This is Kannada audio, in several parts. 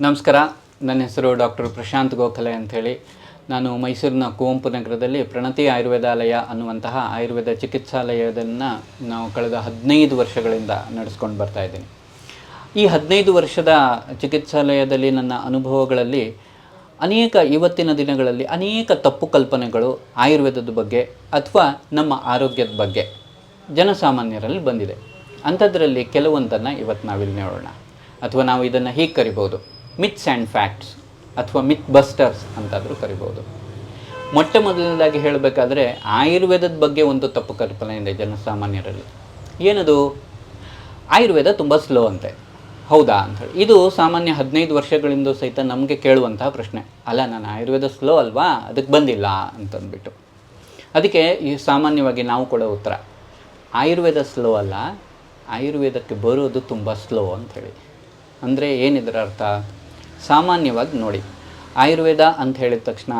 ನಮಸ್ಕಾರ. ನನ್ನ ಹೆಸರು ಡಾಕ್ಟರ್ ಪ್ರಶಾಂತ್ ಗೋಖಲೆ ಅಂಥೇಳಿ. ನಾನು ಮೈಸೂರಿನ ಕುವೆಂಪು ನಗರದಲ್ಲಿ ಪ್ರಣತಿ ಆಯುರ್ವೇದಾಲಯ ಅನ್ನುವಂತಹ ಆಯುರ್ವೇದ ಚಿಕಿತ್ಸಾಲಯದನ್ನು ನಾವು ಕಳೆದ ಹದಿನೈದು ವರ್ಷಗಳಿಂದ ನಡೆಸ್ಕೊಂಡು ಬರ್ತಾ ಇದ್ದೀನಿ. ಈ ಹದಿನೈದು ವರ್ಷದ ಚಿಕಿತ್ಸಾಲಯದಲ್ಲಿ ನನ್ನ ಅನುಭವಗಳಲ್ಲಿ ಅನೇಕ ಇವತ್ತಿನ ದಿನಗಳಲ್ಲಿ ಅನೇಕ ತಪ್ಪು ಕಲ್ಪನೆಗಳು ಆಯುರ್ವೇದದ ಬಗ್ಗೆ ಅಥವಾ ನಮ್ಮ ಆರೋಗ್ಯದ ಬಗ್ಗೆ ಜನಸಾಮಾನ್ಯರಲ್ಲಿ ಬಂದಿದೆ. ಅಂಥದ್ರಲ್ಲಿ ಕೆಲವೊಂದನ್ನು ಇವತ್ತು ನಾವಿಲ್ಲಿ ನೋಡೋಣ. ಅಥವಾ ನಾವು ಇದನ್ನು ಹೀಗೆ ಕರಿಬೋದು? ಮಿತ್ಸ್ ಆ್ಯಂಡ್ ಫ್ಯಾಕ್ಟ್ಸ್ ಅಥವಾ ಮಿತ್ ಬಸ್ಟರ್ಸ್ ಅಂತಾದರೂ ಕರಿಬೋದು. ಮೊಟ್ಟ ಮೊದಲನೇದಾಗಿ ಹೇಳಬೇಕಾದ್ರೆ ಆಯುರ್ವೇದದ ಬಗ್ಗೆ ಒಂದು ತಪ್ಪು ಕಲ್ಪನೆ ಇದೆ ಜನಸಾಮಾನ್ಯರಲ್ಲಿ. ಏನದು? ಆಯುರ್ವೇದ ತುಂಬ ಸ್ಲೋ ಅಂತೆ. ಹೌದಾ ಅಂಥೇಳಿ ಇದು ಸಾಮಾನ್ಯ ಹದಿನೈದು ವರ್ಷಗಳಿಂದ ಸಹಿತ ನಮಗೆ ಕೇಳುವಂತಹ ಪ್ರಶ್ನೆ. ಅಲ್ಲ, ನಾನು ಆಯುರ್ವೇದ ಸ್ಲೋ ಅಲ್ವಾ? ಅದಕ್ಕೆ ಬಂದಿಲ್ಲ ಅಂತಂದ್ಬಿಟ್ಟು. ಅದಕ್ಕೆ ಈ ಸಾಮಾನ್ಯವಾಗಿ ನಾವು ಕೊಡೋ ಉತ್ತರ. ಆಯುರ್ವೇದ ಸ್ಲೋ ಅಲ್ಲ, ಆಯುರ್ವೇದಕ್ಕೆ ಬರೋದು ತುಂಬ ಸ್ಲೋ ಅಂಥೇಳಿ ಅಂದರೆ ಏನಿದರ ಅರ್ಥ? ಸಾಮಾನ್ಯವಾಗಿ ನೋಡಿ. ಆಯುರ್ವೇದ ಅಂತ ಹೇಳಿದ ತಕ್ಷಣ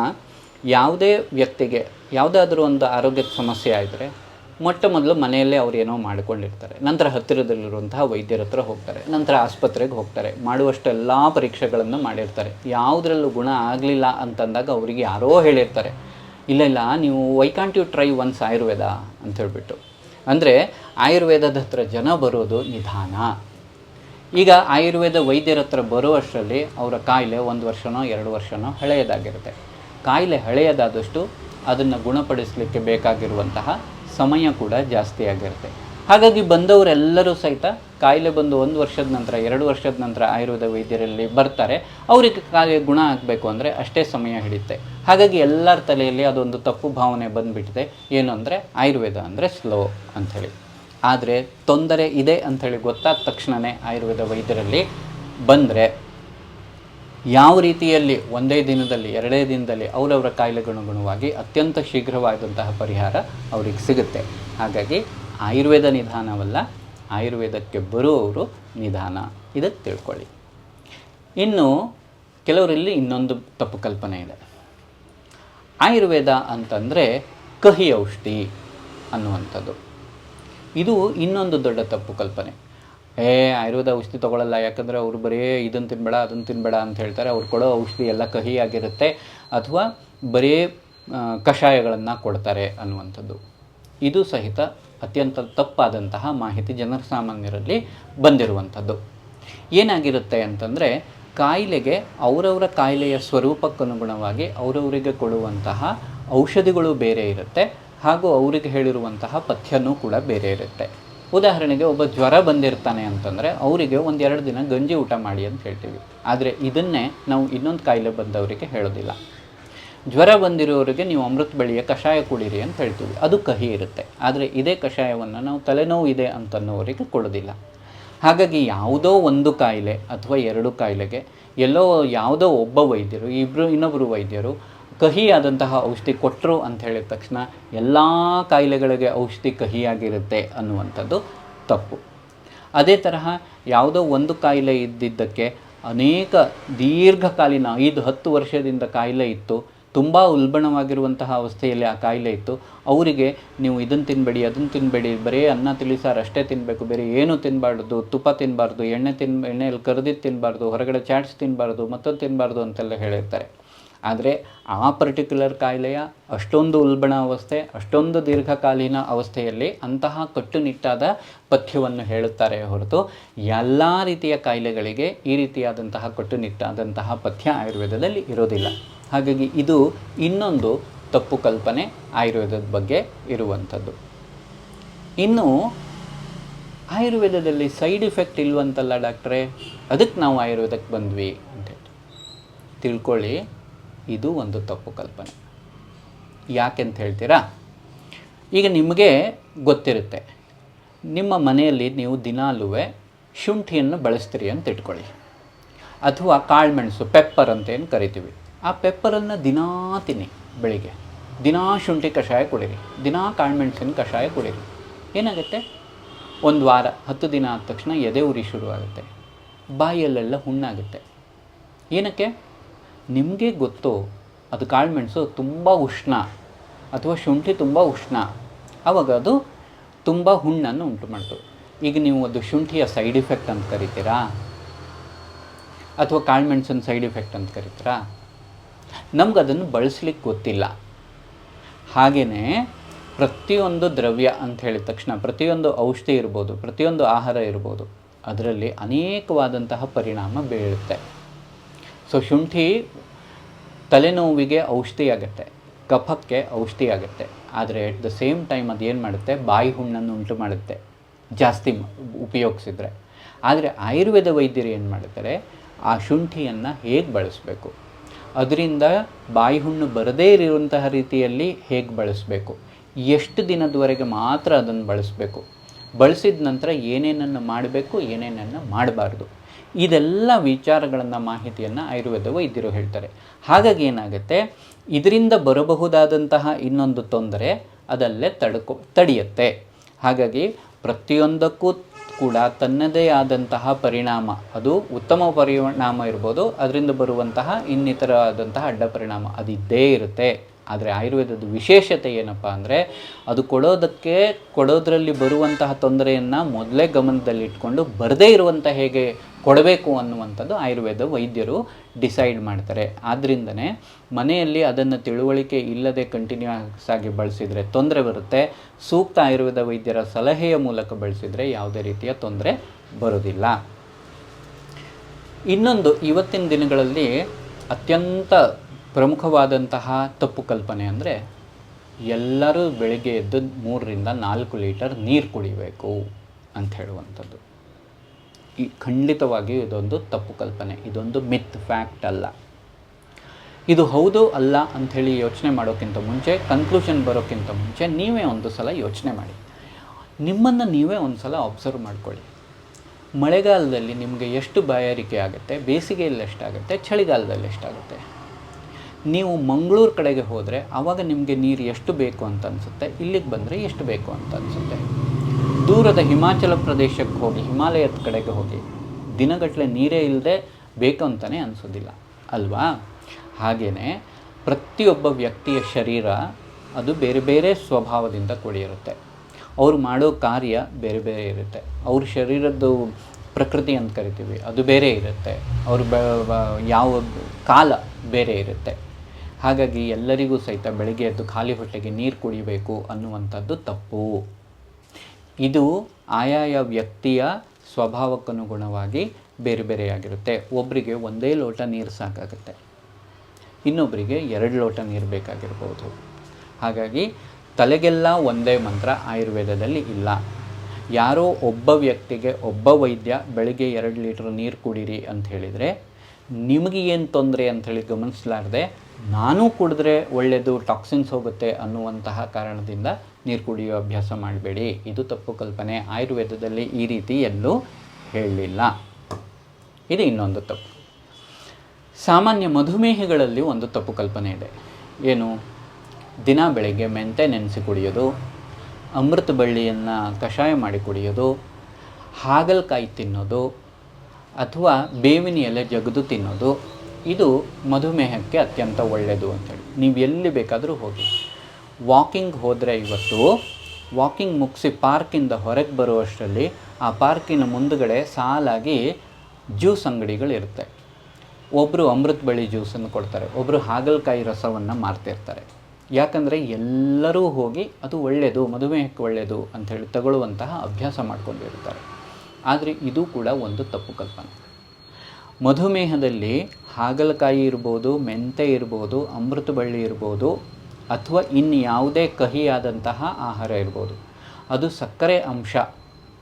ಯಾವುದೇ ವ್ಯಕ್ತಿಗೆ ಯಾವುದಾದ್ರೂ ಒಂದು ಆರೋಗ್ಯದ ಸಮಸ್ಯೆ ಆದರೆ ಮೊಟ್ಟ ಮೊದಲು ಮನೆಯಲ್ಲೇ ಅವ್ರು ಏನೋ ಮಾಡ್ಕೊಂಡಿರ್ತಾರೆ. ನಂತರ ಹತ್ತಿರದಲ್ಲಿರುವಂತಹ ವೈದ್ಯರ ಹತ್ರ ಹೋಗ್ತಾರೆ. ನಂತರ ಆಸ್ಪತ್ರೆಗೆ ಹೋಗ್ತಾರೆ. ಮಾಡುವಷ್ಟೆಲ್ಲ ಪರೀಕ್ಷೆಗಳನ್ನು ಮಾಡಿರ್ತಾರೆ. ಯಾವುದರಲ್ಲೂ ಗುಣ ಆಗಲಿಲ್ಲ ಅಂತಂದಾಗ ಅವರಿಗೆ ಯಾರೋ ಹೇಳಿರ್ತಾರೆ. ಇಲ್ಲ ಇಲ್ಲ, ನೀವು why can't you try once Ayurveda? ಅಂತ ಹೇಳಿಬಿಟ್ಟು. ಅಂದರೆ ಆಯುರ್ವೇದದ ಹತ್ರ ಜನ ಬರೋದು ನಿಧಾನ. ಈಗ ಆಯುರ್ವೇದ ವೈದ್ಯರ ಹತ್ರ ಬರುವಷ್ಟರಲ್ಲಿ ಅವರ ಕಾಯಿಲೆ ಒಂದು ವರ್ಷನೋ, ಎರಡು ವರ್ಷನೋ ಹಳೆಯದಾಗಿರುತ್ತೆ. ಕಾಯಿಲೆ ಹಳೆಯದಾದಷ್ಟು ಅದನ್ನು ಗುಣಪಡಿಸಲಿಕ್ಕೆ ಬೇಕಾಗಿರುವಂತಹ ಸಮಯ ಕೂಡ ಜಾಸ್ತಿ ಆಗಿರುತ್ತೆ. ಹಾಗಾಗಿ ಬಂದವರೆಲ್ಲರೂ ಸಹಿತ ಕಾಯಿಲೆ ಬಂದು ಒಂದು ವರ್ಷದ ನಂತರ, ಎರಡು ವರ್ಷದ ನಂತರ ಆಯುರ್ವೇದ ವೈದ್ಯರಲ್ಲಿ ಬರ್ತಾರೆ. ಅವರಿಗೆ ಕಾಯಿಲೆ ಗುಣ ಆಗಬೇಕು ಅಂದರೆ ಅಷ್ಟೇ ಸಮಯ ಹಿಡಿಯುತ್ತೆ. ಹಾಗಾಗಿ ಎಲ್ಲರ ತಲೆಯಲ್ಲಿ ಅದೊಂದು ತಪ್ಪು ಭಾವನೆ ಬಂದುಬಿಟ್ಟಿದೆ. ಏನು ಅಂದರೆ ಆಯುರ್ವೇದ ಅಂದರೆ ಸ್ಲೋ ಅಂಥೇಳಿ ಆದರೆ ತೊಂದರೆ ಇದೆ ಅಂಥೇಳಿ ಗೊತ್ತಾದ ತಕ್ಷಣವೇ ಆಯುರ್ವೇದ ವೈದ್ಯರಲ್ಲಿ ಬಂದರೆ ಯಾವ ರೀತಿಯಲ್ಲಿ ಒಂದೇ ದಿನದಲ್ಲಿ, ಎರಡೇ ದಿನದಲ್ಲಿ ಅವರವರ ಕಾಯಿಲೆಗನುಗುಣವಾಗಿ ಅತ್ಯಂತ ಶೀಘ್ರವಾದಂತಹ ಪರಿಹಾರ ಅವ್ರಿಗೆ ಸಿಗುತ್ತೆ. ಹಾಗಾಗಿ ಆಯುರ್ವೇದ ನಿಧಾನವಲ್ಲ, ಆಯುರ್ವೇದಕ್ಕೆ ಬರುವವರು ನಿಧಾನ. ಇದಕ್ಕೆ ತಿಳ್ಕೊಳ್ಳಿ. ಇನ್ನು ಕೆಲವರಲ್ಲಿ ಇನ್ನೊಂದು ತಪ್ಪು ಕಲ್ಪನೆ ಇದೆ. ಆಯುರ್ವೇದ ಅಂತಂದರೆ ಕಹಿ ಔಷಧಿ ಅನ್ನುವಂಥದ್ದು. ಇದು ಇನ್ನೊಂದು ದೊಡ್ಡ ತಪ್ಪು ಕಲ್ಪನೆ. ಏ, ಆಯುರ್ವೇದ ಔಷಧಿ ತೊಗೊಳಲ್ಲ, ಯಾಕಂದರೆ ಅವರು ಬರೀ ಇದನ್ನು ತಿನ್ಬೇಡ ಅದನ್ನು ತಿನ್ಬೇಡ ಅಂತ ಹೇಳ್ತಾರೆ. ಅವ್ರು ಕೊಡೋ ಔಷಧಿ ಎಲ್ಲ ಕಹಿಯಾಗಿರುತ್ತೆ, ಅಥವಾ ಬರೀ ಕಷಾಯಗಳನ್ನು ಕೊಡ್ತಾರೆ ಅನ್ನುವಂಥದ್ದು. ಇದು ಸಹಿತ ಅತ್ಯಂತ ತಪ್ಪಾದಂತಹ ಮಾಹಿತಿ ಜನರ ಸಾಮಾನ್ಯರಲ್ಲಿ ಬಂದಿರುವಂಥದ್ದು. ಏನಾಗಿರುತ್ತೆ ಅಂತಂದರೆ, ಕಾಯಿಲೆಗೆ ಅವರವರ ಕಾಯಿಲೆಯ ಸ್ವರೂಪಕ್ಕನುಗುಣವಾಗಿ ಅವರವರಿಗೆ ಕೊಡುವಂತಹ ಔಷಧಿಗಳು ಬೇರೆ ಇರುತ್ತೆ. ಹಾಗೂ ಅವರಿಗೆ ಹೇಳಿರುವಂತಹ ಪಥ್ಯನೂ ಕೂಡ ಬೇರೆ ಇರುತ್ತೆ. ಉದಾಹರಣೆಗೆ ಒಬ್ಬ ಜ್ವರ ಬಂದಿರ್ತಾನೆ ಅಂತಂದರೆ ಅವರಿಗೆ ಒಂದೆರಡು ದಿನ ಗಂಜಿ ಊಟ ಮಾಡಿ ಅಂತ ಹೇಳ್ತೀವಿ. ಆದರೆ ಇದನ್ನೇ ನಾವು ಇನ್ನೊಂದು ಕಾಯಿಲೆ ಬಂದವರಿಗೆ ಹೇಳೋದಿಲ್ಲ. ಜ್ವರ ಬಂದಿರೋರಿಗೆ ನೀವು ಅಮೃತ ಬಳಿಯ ಕಷಾಯ ಕುಡಿರಿ ಅಂತ ಹೇಳ್ತೀವಿ. ಅದು ಕಹಿ ಇರುತ್ತೆ. ಆದರೆ ಇದೇ ಕಷಾಯವನ್ನು ನಾವು ತಲೆನೋವು ಇದೆ ಅಂತನ್ನೋರಿಗೆ ಕೊಡೋದಿಲ್ಲ. ಹಾಗಾಗಿ ಯಾವುದೋ ಒಂದು ಕಾಯಿಲೆ ಅಥವಾ ಎರಡು ಕಾಯಿಲೆಗೆ ಎಲ್ಲೋ ಯಾವುದೋ ಒಬ್ಬ ವೈದ್ಯರು ಇಬ್ಬರು ಇನ್ನೊಬ್ಬರು ವೈದ್ಯರು ಕಹಿಯಾದಂತಹ ಔಷಧಿ ಕೊಟ್ಟರು ಅಂತ ಹೇಳಿದ ತಕ್ಷಣ ಎಲ್ಲ ಕಾಯಿಲೆಗಳಿಗೆ ಔಷಧಿ ಕಹಿಯಾಗಿರುತ್ತೆ ಅನ್ನುವಂಥದ್ದು ತಪ್ಪು. ಅದೇ ತರಹ ಯಾವುದೋ ಒಂದು ಕಾಯಿಲೆ ಇದ್ದಿದ್ದಕ್ಕೆ ಅನೇಕ ದೀರ್ಘಕಾಲೀನ ಐದು ಹತ್ತು ವರ್ಷದಿಂದ ಕಾಯಿಲೆ ಇತ್ತು, ತುಂಬ ಉಲ್ಬಣವಾಗಿರುವಂತಹ ಅವಸ್ಥೆಯಲ್ಲಿ ಆ ಕಾಯಿಲೆ ಇತ್ತು. ಅವರಿಗೆ ನೀವು ಇದನ್ನು ತಿನ್ನಬೇಡಿ ಅದನ್ನು ತಿನ್ನಬೇಡಿ ಬರೀ ಅನ್ನ ತಿಳಿಸಾರು ಅಷ್ಟೇ ತಿನ್ನಬೇಕು ಬೇರೆ ಏನು ತಿನ್ನಬಾರ್ದು ತುಪ್ಪ ತಿನ್ನಬಾರ್ದು ಎಣ್ಣೆ ತಿನ್, ಎಣ್ಣೆಯಲ್ಲಿ ಕರೆದಿದ್ದು ತಿನ್ನಬಾರ್ದು ಹೊರಗಡೆ ಚಾಟ್ಸ್ ತಿನ್ನಬಾರ್ದು ಮತ್ತೊಂದು ತಿನ್ನಬಾರ್ದು ಅಂತೆಲ್ಲ ಹೇಳಿರ್ತಾರೆ. ಆದರೆ ಆ ಪರ್ಟಿಕ್ಯುಲರ್ ಕಾಯಿಲೆಯ ಅಷ್ಟೊಂದು ಉಲ್ಬಣ ಅವಸ್ಥೆ, ಅಷ್ಟೊಂದು ದೀರ್ಘಕಾಲೀನ ಅವಸ್ಥೆಯಲ್ಲಿ ಅಂತಹ ಕಟ್ಟುನಿಟ್ಟಾದ ಪಥ್ಯವನ್ನು ಹೇಳುತ್ತಾರೆ ಹೊರತು ಎಲ್ಲ ರೀತಿಯ ಕಾಯಿಲೆಗಳಿಗೆ ಈ ರೀತಿಯಾದಂತಹ ಕಟ್ಟುನಿಟ್ಟಾದಂತಹ ಪಥ್ಯ ಆಯುರ್ವೇದದಲ್ಲಿ ಇರೋದಿಲ್ಲ. ಹಾಗಾಗಿ ಇದು ಇನ್ನೊಂದು ತಪ್ಪು ಕಲ್ಪನೆ ಆಯುರ್ವೇದದ ಬಗ್ಗೆ ಇರುವಂಥದ್ದು. ಇನ್ನು ಆಯುರ್ವೇದದಲ್ಲಿ ಸೈಡ್ ಇಫೆಕ್ಟ್ ಇಲ್ವಂತಲ್ಲ ಡಾಕ್ಟ್ರೆ? ಅದಕ್ಕೆ ನಾವು ಆಯುರ್ವೇದಕ್ಕೆ ಬಂದ್ವಿ ಅಂತೇಳಿ ತಿಳ್ಕೊಳ್ಳಿ. ಇದು ಒಂದು ತಪ್ಪು ಕಲ್ಪನೆ. ಯಾಕೆಂತ ಹೇಳ್ತೀರಾ? ಈಗ ನಿಮಗೆ ಗೊತ್ತಿರುತ್ತೆ. ನಿಮ್ಮ ಮನೆಯಲ್ಲಿ ನೀವು ದಿನಾಲುವೆ ಶುಂಠಿಯನ್ನು ಬಳಸ್ತೀರಿ ಅಂತ ಇಟ್ಕೊಳ್ಳಿ. ಅಥವಾ ಕಾಳುಮೆಣಸು, ಪೆಪ್ಪರ್ ಅಂತ ಏನು ಕರಿತೀವಿ. ಆ ಪೆಪ್ಪರನ್ನು ದಿನಾ ತಿನ್ನಿ ಬೆಳಿಗ್ಗೆ. ದಿನಾ ಶುಂಠಿ ಕಷಾಯ ಕುಡೀರಿ. ದಿನಾ ಕಾಳುಮೆಣಸಿನ ಕಷಾಯ ಕುಡೀರಿ. ಏನಾಗುತ್ತೆ? ಒಂದು ವಾರ, ಹತ್ತು ದಿನ ಆದ ತಕ್ಷಣ ಎದೆ ಉರಿ ಶುರುವಾಗುತ್ತೆ. ಬಾಯಲ್ಲೆಲ್ಲ ಹುಣ್ಣಾಗುತ್ತೆ. ಏನಕ್ಕೆ? ನಿಮಗೆ ಗೊತ್ತು, ಅದು ಕಾಳುಮೆಣಸು ತುಂಬ ಉಷ್ಣ ಅಥವಾ ಶುಂಠಿ ತುಂಬ ಉಷ್ಣ ಆವಾಗ ಅದು ತುಂಬ ಹುಣ್ಣನ್ನು ಉಂಟು ಮಾಡ್ತು ಈಗ ನೀವು ಅದು ಶುಂಠಿಯ ಸೈಡ್ ಇಫೆಕ್ಟ್ ಅಂತ ಕರಿತೀರಾ? ಅಥವಾ ಕಾಳುಮೆಣಸಿನ ಸೈಡ್ ಇಫೆಕ್ಟ್ ಅಂತ ಕರಿತೀರಾ? ನಮ್ಗೆ ಅದನ್ನು ಬಳಸ್ಲಿಕ್ಕೆ ಗೊತ್ತಿಲ್ಲ. ಹಾಗೆಯೇ ಪ್ರತಿಯೊಂದು ದ್ರವ್ಯ ಅಂತ ಹೇಳಿದ ತಕ್ಷಣ, ಪ್ರತಿಯೊಂದು ಔಷಧಿ ಇರ್ಬೋದು, ಪ್ರತಿಯೊಂದು ಆಹಾರ ಇರ್ಬೋದು, ಅದರಲ್ಲಿ ಅನೇಕವಾದಂತಹ ಪರಿಣಾಮ ಬೀಳುತ್ತೆ. ಸೊ ಶುಂಠಿ ತಲೆನೋವಿಗೆ ಔಷಧಿ ಆಗುತ್ತೆ ಕಫಕ್ಕೆ ಔಷಧಿ ಆಗುತ್ತೆ ಆದರೆ ಎಟ್ ದ ಸೇಮ್ ಟೈಮ್ ಅದು ಏನು ಮಾಡುತ್ತೆ? ಬಾಯಿ ಹುಣ್ಣನ್ನು ಉಂಟು ಮಾಡುತ್ತೆ, ಜಾಸ್ತಿ ಉಪಯೋಗಿಸಿದರೆ ಉಪಯೋಗಿಸಿದ್ರೆ. ಆದರೆ ಆಯುರ್ವೇದ ವೈದ್ಯರು ಏನು ಮಾಡ್ತಾರೆ ಆ ಶುಂಠಿಯನ್ನು ಹೇಗೆ ಬಳಸಬೇಕು? ಅದರಿಂದ ಬಾಯಿ ಹುಣ್ಣು ಬರದೇ ಇರುವಂತಹ ರೀತಿಯಲ್ಲಿ ಹೇಗೆ ಬಳಸಬೇಕು? ಎಷ್ಟು ದಿನದವರೆಗೆ ಮಾತ್ರ ಅದನ್ನು ಬಳಸಬೇಕು? ಬಳಸಿದ ನಂತರ ಏನೇನನ್ನು ಮಾಡಬೇಕು, ಏನೇನನ್ನು ಮಾಡಬಾರ್ದು. ಇದೆಲ್ಲ ವಿಚಾರಗಳನ್ನು, ಮಾಹಿತಿಯನ್ನು ಆಯುರ್ವೇದ ವೈದ್ಯರು ಹೇಳ್ತಾರೆ. ಹಾಗಾಗಿ ಏನಾಗುತ್ತೆ, ಇದರಿಂದ ಬರಬಹುದಾದಂತಹ ಇನ್ನೊಂದು ತೊಂದರೆ ಅದಲ್ಲೇ ತಡ್ಕೊ, ತಡೆಯುತ್ತೆ. ಹಾಗಾಗಿ ಪ್ರತಿಯೊಂದಕ್ಕೂ ಕೂಡ ತನ್ನದೇ ಆದಂತಹ ಪರಿಣಾಮ, ಅದು ಉತ್ತಮ ಪರಿಣಾಮ ಇರ್ಬೋದು, ಅದರಿಂದ ಬರುವಂತಹ ಇನ್ನಿತರ ಆದಂತಹ ಅಡ್ಡ ಪರಿಣಾಮ, ಅದಿದ್ದೇ ಇರುತ್ತೆ. ಆದರೆ ಆಯುರ್ವೇದದ ವಿಶೇಷತೆ ಏನಪ್ಪ ಅಂದರೆ ಅದು ಕೊಡೋದಕ್ಕೆ, ಕೊಡೋದ್ರಲ್ಲಿ ಬರುವಂತಹ ತೊಂದರೆಯನ್ನು ಮೊದಲೇ ಗಮನದಲ್ಲಿಟ್ಕೊಂಡು ಬರದೇ ಇರುವಂಥ ಹೇಗೆ ಕೊಡಬೇಕು ಅನ್ನುವಂಥದ್ದು ಆಯುರ್ವೇದ ವೈದ್ಯರು ಡಿಸೈಡ್ ಮಾಡ್ತಾರೆ. ಆದ್ದರಿಂದನೇ ಮನೆಯಲ್ಲಿ ಅದನ್ನು ತಿಳುವಳಿಕೆ ಇಲ್ಲದೆ ಕಂಟಿನ್ಯೂಸ್ ಆಗಿ ಬಳಸಿದರೆ ತೊಂದರೆ ಬರುತ್ತೆ. ಸೂಕ್ತ ಆಯುರ್ವೇದ ವೈದ್ಯರ ಸಲಹೆಯ ಮೂಲಕ ಬಳಸಿದರೆ ಯಾವುದೇ ರೀತಿಯ ತೊಂದರೆ ಬರೋದಿಲ್ಲ ಇನ್ನೊಂದು, ಇವತ್ತಿನ ದಿನಗಳಲ್ಲಿ ಅತ್ಯಂತ ಪ್ರಮುಖವಾದಂತಹ ತಪ್ಪು ಕಲ್ಪನೆ ಅಂದರೆ ಎಲ್ಲರೂ ಬೆಳಿಗ್ಗೆ ಎದ್ದು ಮೂರರಿಂದ ನಾಲ್ಕು ಲೀಟರ್ ನೀರು ಕುಡಿಬೇಕು ಅಂತ ಹೇಳುವಂಥದ್ದು. ಈ ಖಂಡಿತವಾಗಿಯೂ ಇದೊಂದು ತಪ್ಪು ಕಲ್ಪನೆ, ಇದೊಂದು ಮಿತ್ ಫ್ಯಾಕ್ಟ್ ಅಲ್ಲ. ಇದು ಹೌದು ಅಲ್ಲ ಅಂಥೇಳಿ ಯೋಚನೆ ಮಾಡೋಕ್ಕಿಂತ ಮುಂಚೆ, ಕನ್ಕ್ಲೂಷನ್ ಬರೋಕ್ಕಿಂತ ಮುಂಚೆ ನೀವೇ ಒಂದು ಸಲ ಯೋಚನೆ ಮಾಡಿ. ನಿಮ್ಮನ್ನು ನೀವೇ ಒಂದು ಸಲ ಅಬ್ಸರ್ವ್ ಮಾಡ್ಕೊಳ್ಳಿ. ಮಳೆಗಾಲದಲ್ಲಿ ನಿಮಗೆ ಎಷ್ಟು ಬಾಯಾರಿಕೆ ಆಗುತ್ತೆ? ಬೇಸಿಗೆಯಲ್ಲಿ ಎಷ್ಟಾಗುತ್ತೆ? ಚಳಿಗಾಲದಲ್ಲಿ ಎಷ್ಟಾಗುತ್ತೆ? ನೀವು ಮಂಗಳೂರು ಕಡೆಗೆ ಹೋದರೆ ಆವಾಗ ನಿಮಗೆ ನೀರು ಎಷ್ಟು ಬೇಕು ಅಂತ ಅನಿಸುತ್ತೆ, ಇಲ್ಲಿಗೆ ಬಂದರೆ ಎಷ್ಟು ಬೇಕು ಅಂತ ಅನಿಸುತ್ತೆ. ದೂರದ ಹಿಮಾಚಲ ಪ್ರದೇಶಕ್ಕೆ ಹೋಗಿ, ಹಿಮಾಲಯದ ಕಡೆಗೆ ಹೋಗಿ ದಿನಗಟ್ಟಲೆ ನೀರೇ ಇಲ್ಲದೆ ಬೇಕು ಅಂತಲೇ ಅನಿಸೋದಿಲ್ಲ, ಅಲ್ವಾ? ಹಾಗೆಯೇ ಪ್ರತಿಯೊಬ್ಬ ವ್ಯಕ್ತಿಯ ಶರೀರ ಅದು ಬೇರೆ ಬೇರೆ ಸ್ವಭಾವದಿಂದ ಕೂಡಿರುತ್ತೆ. ಅವ್ರು ಮಾಡೋ ಕಾರ್ಯ ಬೇರೆ ಬೇರೆ ಇರುತ್ತೆ. ಅವ್ರ ಶರೀರದ್ದು ಪ್ರಕೃತಿ ಅಂತ ಕರಿತೀವಿ, ಅದು ಬೇರೆ ಇರುತ್ತೆ. ಅವ್ರ ಯಾವ ಕಾಲ ಬೇರೆ ಇರುತ್ತೆ. ಹಾಗಾಗಿ ಎಲ್ಲರಿಗೂ ಸಹಿತ ಬೆಳಗ್ಗೆ ಎದ್ದು ಖಾಲಿ ಹೊಟ್ಟೆಗೆ ನೀರು ಕುಡಿಬೇಕು ಅನ್ನುವಂಥದ್ದು ತಪ್ಪು. ಇದು ಆಯಾಯ ವ್ಯಕ್ತಿಯ ಸ್ವಭಾವಕ್ಕನುಗುಣವಾಗಿ ಬೇರೆ ಬೇರೆಯಾಗಿರುತ್ತೆ. ಒಬ್ಬರಿಗೆ ಒಂದೇ ಲೋಟ ನೀರು ಸಾಕಾಗುತ್ತೆ. ಇನ್ನೊಬ್ಬರಿಗೆ ಎರಡು ಲೋಟ ನೀರು ಬೇಕಾಗಿರ್ಬೋದು. ಹಾಗಾಗಿ ತಲೆಗೆಲ್ಲ ಒಂದೇ ಮಂತ್ರ ಆಯುರ್ವೇದದಲ್ಲಿ ಇಲ್ಲ. ಯಾರೋ ಒಬ್ಬ ವ್ಯಕ್ತಿಗೆ ಒಬ್ಬ ವೈದ್ಯ, ಬೆಳಿಗ್ಗೆ ಎರಡು ಲೀಟ್ರ್ ನೀರು ಕುಡೀರಿ ಅಂತ ಹೇಳಿದರೆ ನಿಮಗೆ ಏನು ತೊಂದರೆ ಅಂಥೇಳಿ ಗಮನಿಸಲಾರದೆ ನಾನು ಕುಡಿದ್ರೆ ಒಳ್ಳೆಯದು ಟಾಕ್ಸಿನ್ಸ್ ಹೋಗುತ್ತೆ ಅನ್ನುವಂತಹ ಕಾರಣದಿಂದ ನೀರು ಕುಡಿಯೋ ಅಭ್ಯಾಸ ಮಾಡಬೇಡಿ. ಇದು ತಪ್ಪು ಕಲ್ಪನೆ. ಆಯುರ್ವೇದದಲ್ಲಿ ಈ ರೀತಿ ಎಲ್ಲೂ ಹೇಳಲಿಲ್ಲ. ಇದು ಇನ್ನೊಂದು ತಪ್ಪು. ಸಾಮಾನ್ಯ ಮಧುಮೇಹಿಗಳಲ್ಲಿ ಒಂದು ತಪ್ಪು ಕಲ್ಪನೆ ಇದೆ. ಏನು? ದಿನ ಬೆಳಗ್ಗೆ ಮೆಂತೆ ನೆನೆಸಿ ಕುಡಿಯೋದು, ಅಮೃತ ಬಳ್ಳಿಯನ್ನು ಕಷಾಯ ಮಾಡಿ ಕುಡಿಯೋದು, ಹಾಗಲಕಾಯಿ ತಿನ್ನೋದು, ಅಥವಾ ಬೇವಿನ ಎಲೆ ಜಗದು ತಿನ್ನೋದು ಇದು ಮಧುಮೇಹಕ್ಕೆ ಅತ್ಯಂತ ಒಳ್ಳೆಯದು ಅಂತೇಳಿ. ನೀವು ಎಲ್ಲಿ ಬೇಕಾದರೂ ಹೋಗಿ. ವಾಕಿಂಗ್ ಹೋದರೆ ಇವತ್ತು ವಾಕಿಂಗ್ ಮುಗಿಸಿ ಪಾರ್ಕಿಂದ ಹೊರಗೆ ಬರುವಷ್ಟರಲ್ಲಿ ಆ ಪಾರ್ಕಿನ ಮುಂದುಗಡೆ ಸಾಲಾಗಿ ಜ್ಯೂಸ್ ಅಂಗಡಿಗಳಿರುತ್ತೆ ಒಬ್ಬರು ಅಮೃತ ಬಳ್ಳಿ ಜ್ಯೂಸನ್ನು ಕೊಡ್ತಾರೆ ಒಬ್ಬರು ಹಾಗಲಕಾಯಿ ರಸವನ್ನು ಮಾರ್ತಿರ್ತಾರೆ. ಯಾಕಂದರೆ ಎಲ್ಲರೂ ಹೋಗಿ ಅದು ಒಳ್ಳೆಯದು, ಮಧುಮೇಹಕ್ಕೆ ಒಳ್ಳೆಯದು ಅಂಥೇಳಿ ತಗೊಳ್ಳುವಂತಹ ಅಭ್ಯಾಸ ಮಾಡ್ಕೊಂಡಿರ್ತಾರೆ. ಆದರೆ ಇದು ಕೂಡ ಒಂದು ತಪ್ಪು ಕಲ್ಪನೆ. ಮಧುಮೇಹದಲ್ಲಿ ಹಾಗಲಕಾಯಿ ಇರ್ಬೋದು, ಮೆಂತೆ ಇರ್ಬೋದು, ಅಮೃತ ಬಳ್ಳಿ ಇರ್ಬೋದು ಅಥವಾ ಇನ್ನು ಯಾವುದೇ ಕಹಿಯಾದಂತಹ ಆಹಾರ ಇರ್ಬೋದು. ಅದು ಸಕ್ಕರೆ ಅಂಶ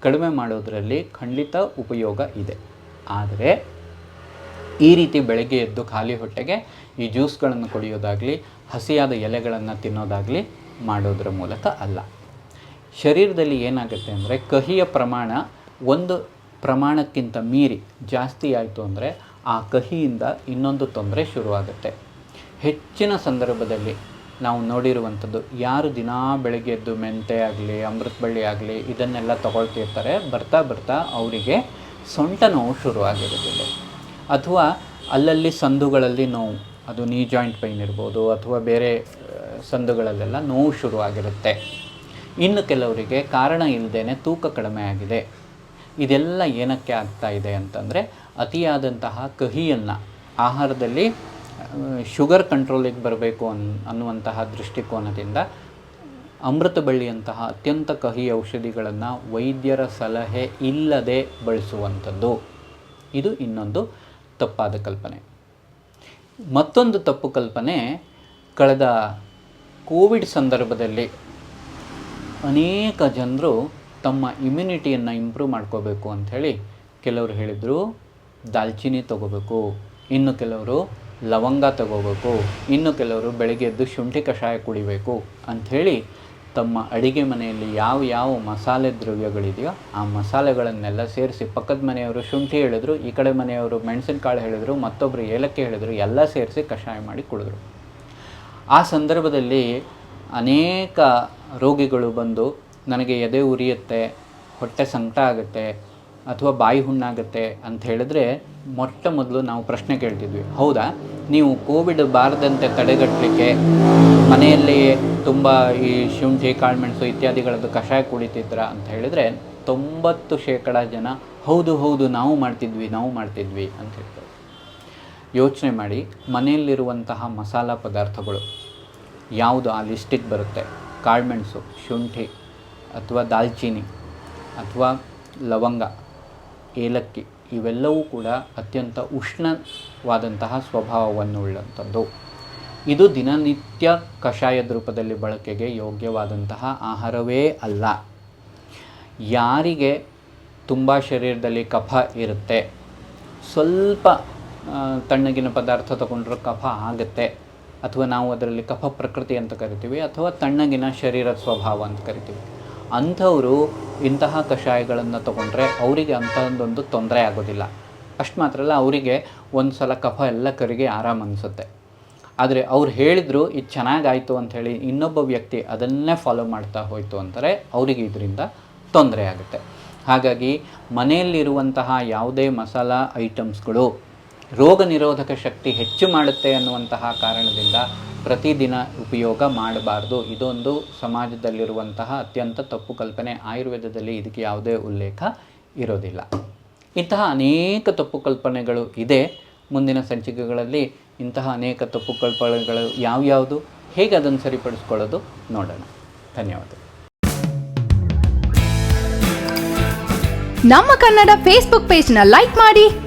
ಕಡಿಮೆ ಮಾಡೋದರಲ್ಲಿ ಖಂಡಿತ ಉಪಯೋಗ ಇದೆ. ಆದರೆ ಈ ರೀತಿ ಬೆಳಗ್ಗೆ ಎದ್ದು ಖಾಲಿ ಹೊಟ್ಟೆಗೆ ಈ ಜ್ಯೂಸ್ಗಳನ್ನು ಕುಡಿಯೋದಾಗಲಿ, ಹಸಿಯಾದ ಎಲೆಗಳನ್ನು ತಿನ್ನೋದಾಗಲಿ ಮಾಡೋದ್ರ ಮೂಲಕ ಅಲ್ಲ. ಶರೀರದಲ್ಲಿ ಏನಾಗುತ್ತೆ ಅಂದರೆ ಕಹಿಯ ಪ್ರಮಾಣ ಒಂದು ಪ್ರಮಾಣಕ್ಕಿಂತ ಮೀರಿ ಜಾಸ್ತಿ ಆಯಿತು ಅಂದರೆ ಆ ಕಹಿಯಿಂದ ಇನ್ನೊಂದು ತೊಂದರೆ ಶುರುವಾಗುತ್ತೆ. ಹೆಚ್ಚಿನ ಸಂದರ್ಭದಲ್ಲಿ ನಾವು ನೋಡಿರುವಂಥದ್ದು ಯಾರು ದಿನಾ ಬೆಳಗ್ಗೆ ಎದ್ದು ಮೆಂತೆ ಆಗಲಿ, ಅಮೃತ ಬಳ್ಳಿ ಆಗಲಿ ಇದನ್ನೆಲ್ಲ ತಗೊಳ್ತಿರ್ತಾರೆ. ಬರ್ತಾ ಬರ್ತಾ ಅವರಿಗೆ ಸೊಂಟ ನೋವು ಶುರುವಾಗಿರೋದಿಲ್ಲ ಅಥವಾ ಅಲ್ಲಲ್ಲಿ ಸಂದುಗಳಲ್ಲಿ ನೋವು, ಅದು ನೀ ಜಾಯಿಂಟ್ ಪೈನ್ ಇರ್ಬೋದು ಅಥವಾ ಬೇರೆ ಸಂದುಗಳಲ್ಲೆಲ್ಲ ನೋವು ಶುರುವಾಗಿರುತ್ತೆ. ಇನ್ನು ಕೆಲವರಿಗೆ ಕಾರಣ ಇಲ್ಲದೇ ತೂಕ ಕಡಿಮೆ ಆಗಿದೆ. ಇದೆಲ್ಲ ಏನಕ್ಕೆ ಆಗ್ತಾ ಇದೆ ಅಂತಂದರೆ ಅತಿಯಾದಂತಹ ಕಹಿಯನ್ನು, ಆಹಾರದಲ್ಲಿ ಶುಗರ್ ಕಂಟ್ರೋಲಿಗೆ ಬರಬೇಕು ಅನ್, ಅನ್ನುವಂತಹ ದೃಷ್ಟಿಕೋನದಿಂದ ಅಮೃತ ಬಳ್ಳಿಯಂತಹ ಅತ್ಯಂತ ಕಹಿ ಔಷಧಿಗಳನ್ನು ವೈದ್ಯರ ಸಲಹೆ ಇಲ್ಲದೆ ಬಳಸುವಂಥದ್ದು. ಇದು ಇನ್ನೊಂದು ತಪ್ಪಾದ ಕಲ್ಪನೆ. ಮತ್ತೊಂದು ತಪ್ಪು ಕಲ್ಪನೆ, ಕಳೆದ ಕೋವಿಡ್ ಸಂದರ್ಭದಲ್ಲಿ ಅನೇಕ ಜನರು ತಮ್ಮ ಇಮ್ಯುನಿಟಿಯನ್ನು ಇಂಪ್ರೂವ್ ಮಾಡ್ಕೋಬೇಕು ಅಂಥೇಳಿ ಕೆಲವರು ಹೇಳಿದರು, ದಾಲ್ಚಿನ್ನಿ ತಗೋಬೇಕು, ಇನ್ನು ಕೆಲವರು ಲವಂಗ ತಗೋಬೇಕು, ಇನ್ನು ಕೆಲವರು ಬೆಳಗ್ಗೆ ಎದ್ದು ಶುಂಠಿ ಕಷಾಯ ಕುಡಿಬೇಕು ಅಂಥೇಳಿ ತಮ್ಮ ಅಡಿಗೆ ಮನೆಯಲ್ಲಿ ಯಾವ ಯಾವ ಮಸಾಲೆ ದ್ರವ್ಯಗಳಿದೆಯೋ ಆ ಮಸಾಲೆಗಳನ್ನೆಲ್ಲ ಸೇರಿಸಿ ಪಕ್ಕದ ಮನೆಯವರು ಶುಂಠಿ ಹೇಳಿದ್ರು, ಈ ಕಡೆ ಮನೆಯವರು ಮೆಣಸಿನಕಾಳು ಹೇಳಿದರು ಮತ್ತೊಬ್ಬರು ಏಲಕ್ಕಿ ಹೇಳಿದರು, ಎಲ್ಲ ಸೇರಿಸಿ ಕಷಾಯ ಮಾಡಿ ಕುಡಿದ್ರು. ಆ ಸಂದರ್ಭದಲ್ಲಿ ಅನೇಕ ರೋಗಿಗಳು ಬಂದು ನನಗೆ ಎದೆ ಉರಿಯುತ್ತೆ, ಹೊಟ್ಟೆ ಸಂಕಟ ಆಗುತ್ತೆ ಅಥವಾ ಬಾಯಿ ಹುಣ್ಣಾಗುತ್ತೆ ಅಂತ ಹೇಳಿದ್ರೆ ಮೊಟ್ಟ ಮೊದಲು ನಾವು ಪ್ರಶ್ನೆ ಕೇಳ್ತಿದ್ವಿ. ಹೌದಾ? ನೀವು ಕೋವಿಡ್ ಬಾರದಂತೆ ತಡೆಗಟ್ಟಲಿಕ್ಕೆ ಮನೆಯಲ್ಲಿಯೇ ತುಂಬ ಈ ಶುಂಠಿ, ಕಾಳುಮೆಣಸು ಇತ್ಯಾದಿಗಳದ್ದು ಕಷಾಯ ಕುಡಿತಿದ್ರ ಅಂತ ಹೇಳಿದರೆ ತೊಂಬತ್ತು ಶೇಕಡ ಜನ ಹೌದು ಹೌದು, ನಾವು ಮಾಡ್ತಿದ್ವಿ ನಾವು ಮಾಡ್ತಿದ್ವಿ ಅಂತ ಹೇಳ್ತಾರೆ. ಯೋಚನೆ ಮಾಡಿ, ಮನೆಯಲ್ಲಿರುವಂತಹ ಮಸಾಲ ಪದಾರ್ಥಗಳು ಯಾವುದು? ಆ ಲಿಸ್ಟಿಗೆ ಬರುತ್ತೆ. ಕಾಳುಮೆಣಸು, ಶುಂಠಿ ಅಥವಾ ದಾಲ್ಚಿನ್ನಿ ಅಥವಾ ಲವಂಗ, ಏಲಕ್ಕಿ, ಇವೆಲ್ಲವೂ ಕೂಡ ಅತ್ಯಂತ ಉಷ್ಣವಾದಂತಹ ಸ್ವಭಾವವನ್ನು ಉಳ್ಳಂಥದ್ದು ಇದು ದಿನನಿತ್ಯ ಕಷಾಯದ ರೂಪದಲ್ಲಿ ಬಳಕೆಗೆ ಯೋಗ್ಯವಾದಂತಹ ಆಹಾರವೇ ಅಲ್ಲ. ಯಾರಿಗೆ ತುಂಬ ಶರೀರದಲ್ಲಿ ಕಫ ಇರುತ್ತೆ, ಸ್ವಲ್ಪ ತಣ್ಣಗಿನ ಪದಾರ್ಥ ತಗೊಂಡ್ರೆ ಕಫ ಆಗುತ್ತೆ, ಅಥವಾ ನಾವು ಅದರಲ್ಲಿ ಕಫ ಪ್ರಕೃತಿ ಅಂತ ಕರಿತೀವಿ, ಅಥವಾ ತಣ್ಣಗಿನ ಶರೀರದ ಸ್ವಭಾವ ಅಂತ ಕರಿತೀವಿ. ಅಂಥವರು ಇಂತಹ ಕಷಾಯಗಳನ್ನು ತಗೊಂಡ್ರೆ ಅವರಿಗೆ ಅಂಥದ್ದೊಂದು ತೊಂದರೆ ಆಗೋದಿಲ್ಲ. ಅಷ್ಟು ಮಾತ್ರ ಅಲ್ಲ ಅವರಿಗೆ ಒಂದು ಸಲ ಕಫ ಎಲ್ಲ ಕರಿಗೆ ಆರಾಮ ಅನಿಸುತ್ತೆ. ಆದರೆ ಅವ್ರು ಹೇಳಿದರು, ಇದು ಚೆನ್ನಾಗಾಯಿತು ಅಂಥೇಳಿ ಇನ್ನೊಬ್ಬ ವ್ಯಕ್ತಿ ಅದನ್ನೇ ಫಾಲೋ ಮಾಡ್ತಾ ಹೋಯಿತು ಅಂತಾರೆ, ಅವರಿಗೆ ಇದರಿಂದ ತೊಂದರೆ ಆಗುತ್ತೆ. ಹಾಗಾಗಿ ಮನೆಯಲ್ಲಿರುವಂತಹ ಯಾವುದೇ ಮಸಾಲ ಐಟಮ್ಸ್ಗಳು ರೋಗ ನಿರೋಧಕ ಶಕ್ತಿ ಹೆಚ್ಚು ಮಾಡುತ್ತೆ ಅನ್ನುವಂತಹ ಕಾರಣದಿಂದ ಪ್ರತಿದಿನ ಉಪಯೋಗ ಮಾಡಬಾರ್ದು. ಇದೊಂದು ಸಮಾಜದಲ್ಲಿರುವಂತಹ ಅತ್ಯಂತ ತಪ್ಪು ಕಲ್ಪನೆ. ಆಯುರ್ವೇದದಲ್ಲಿ ಇದಕ್ಕೆ ಯಾವುದೇ ಉಲ್ಲೇಖ ಇರೋದಿಲ್ಲ. ಇಂತಹ ಅನೇಕ ತಪ್ಪು ಕಲ್ಪನೆಗಳು ಇದೆ. ಮುಂದಿನ ಸಂಚಿಕೆಗಳಲ್ಲಿ ಇಂತಹ ಅನೇಕ ತಪ್ಪು ಕಲ್ಪನೆಗಳು ಯಾವ್ಯಾವುದು? ಹೇಗೆ ಅದನ್ನು ಸರಿಪಡಿಸ್ಕೊಳ್ಳೋದು? ನೋಡೋಣ. ಧನ್ಯವಾದ ನಮ್ಮ ಕನ್ನಡ ಫೇಸ್ಬುಕ್ ಪೇಜ್ನ ಲೈಕ್ ಮಾಡಿ.